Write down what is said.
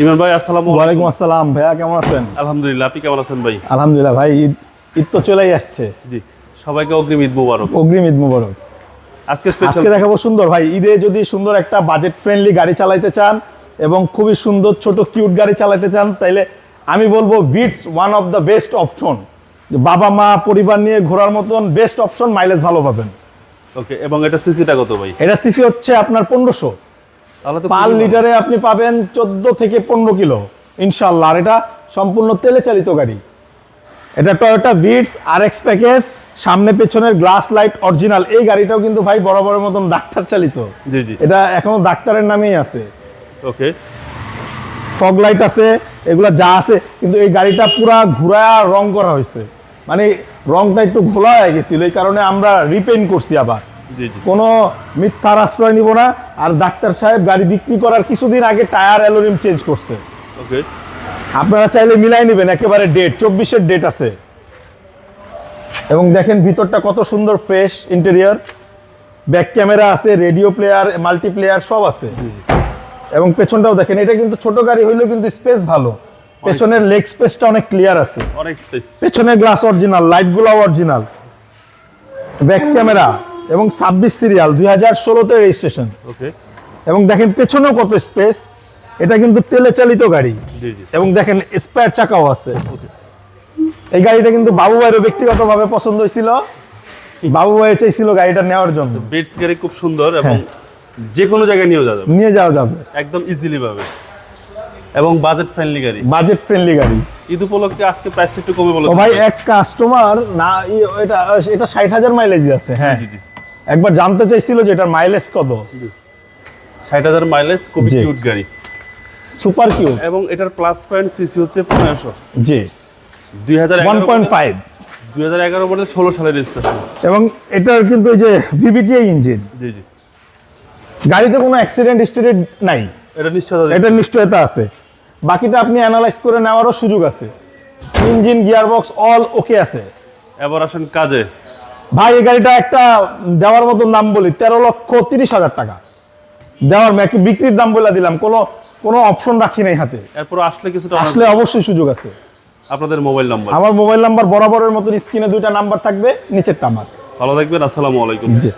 ইমরান ভাই আসসালামু আলাইকুম। আসসালাম। ভাইয়া কেমন আছেন? আলহামদুলিল্লাহ আপনি কেমন আছেন ভাই? আলহামদুলিল্লাহ ভাই ঈদ ঈদ তো চলেই আসছে। জি সবাইকে অগ্রিম ঈদ মুবারক। অগ্রিম ঈদ মুবারক। আজকে আজকে দেখাবো সুন্দর ভাই ঈদে যদি সুন্দর একটা বাজেট ফ্রেন্ডলি গাড়ি চালাইতে চান এবং খুবই সুন্দর ছোট কিউট গাড়ি চালাতে চান তাইলে আমি বলব Vitz one of the best option বাবা মা পরিবার নিয়ে ঘোরার মতন বেস্ট অপশন মাইলেজ ভালো পাবেন। ওকে এবং এটা সিসিটা কত ভাই? এটা সিসি হচ্ছে আপনার পনেরোশো। পার লিটারে আপনি পাবেন চোদ্দ থেকে পনেরো কিলো ইনশাল্লাহ আর এটা সম্পূর্ণ তেলে চালিত গাড়ি। এটা Toyota Vitz R X package সামনে পেছনের গ্লাস লাইট অরিজিনাল। এই গাড়িটাও কিন্তু ভাই বরাবরের মতন ডাক্তার চালিত। জি জি। এটা এখনও ডাক্তারের নামেই আছে। ওকে। ফগ লাইট আছে এগুলা যা আছে কিন্তু এই গাড়িটা পুরা ঘুরা রং করা হয়েছে। মানে রংটা একটু ঘোলা হয়ে গেছিল এই কারণে আমরা রিপেইন্ট করছি আবার। কোনো মিথ্যার আশ্রয় নিব না। আর ডাক্তার সাহেব গাড়ি বিক্রি করার কিছুদিন আগে টায়ার অ্যালোরিম চেঞ্জ করছে। ওকে। আপনারা চাইলে মিলাই নেবেন একেবারে ডেট চব্বিশের ডেট আছে। এবং দেখেন ভিতরটা কত সুন্দর ফ্রেশ ইন্টেরিয়র। ব্যাক ক্যামেরা আছে রেডিও প্লেয়ার মাল্টি প্লেয়ার সব আছে। এবং পেছনটাও দেখেন এটা কিন্তু ছোট গাড়ি হইলেও কিন্তু স্পেস ভালো। পেছনের লেগ স্পেসটা অনেক ক্লিয়ার আছে। পেছনের গ্লাস অরিজিনাল লাইটগুলো অরিজিনাল ব্যাক ক্যামেরা। এবং ছাব্বিশ সিরিয়াল দুই হাজার ষোলোতে রেজিস্ট্রেশন। ওকে। এবং দেখেন পেছনেও কত স্পেস এটা কিন্তু তেলে চালিত গাড়ি। এবং দেখেন স্পেয়ার চাকাও আছে। এই গাড়িটা কিন্তু বাবু ভাইয়েরও ব্যক্তিগতভাবে পছন্দ হয়েছিল। বাবু ভাই চাইছিল গাড়িটা নেওয়ার জন্য। বেডস গাড়ি খুব সুন্দর এবং হ্যাঁ। যে কোনো জায়গায় নিয়ে যাওয়া যাবে। নিয়ে যাওয়া যাবে। একদম ইজিলি পাবে। এবং বাজেট ফ্রেন্ডলি গাড়ি। বাজেট ফ্রেন্ডলি গাড়ি। ঈদ উপলক্ষে আজকে প্রাইসটা একটু কমে বলে ভাই এক কাস্টমার না এটা এটা ষাট হাজার মাইলেজই আছে। হ্যাঁ। জি জি। একবার জানতে চাইছিল যে এটার মাইলেজ কত। ষাট হাজার মাইলেজ খুবই কিউট গাড়ি। সুপার কিউ এবং এটার প্লাস পয়েন্ট সিসি হচ্ছে পনেরোশো। জি। দুই হাজার ওয়ান পয়েন্ট ফাইভ দুই হাজার এগারো মডেল ষোলো সালের রেজিস্ট্রেশন এবং এটার কিন্তু ওই যে ভিভিটিআই ইঞ্জিন জি জি। গাড়িতে কোনো অ্যাক্সিডেন্ট হিস্টরি নাই। এটা নিশ্চয় এটা নিশ্চয়তা আছে। বাকিটা আপনি অ্যানালাইজ করে নেওয়ারও সুযোগ আছে। ইঞ্জিন গিয়ারবক্স অল ওকে আছে। এবার আসেন কাজে। ভাই এই গাড়িটা একটা দেওয়ার মতো নাম বলি তেরো লক্ষ তিরিশ হাজার টাকা। দেওয়ার ম্যাক- বিক্রির দাম বলে দিলাম কোনো কোনো অপশন রাখি নাই হাতে। এরপর আসলে কিছুটা আসলে অবশ্যই সুযোগ আছে। আপনাদের মোবাইল নাম্বার আমার মোবাইল নাম্বার বরাবরের মতন স্ক্রিনে দুইটা নাম্বার থাকবে নিচেরটা আমার। ভালো থাকবেন আসসালামু আলাইকুম। জি।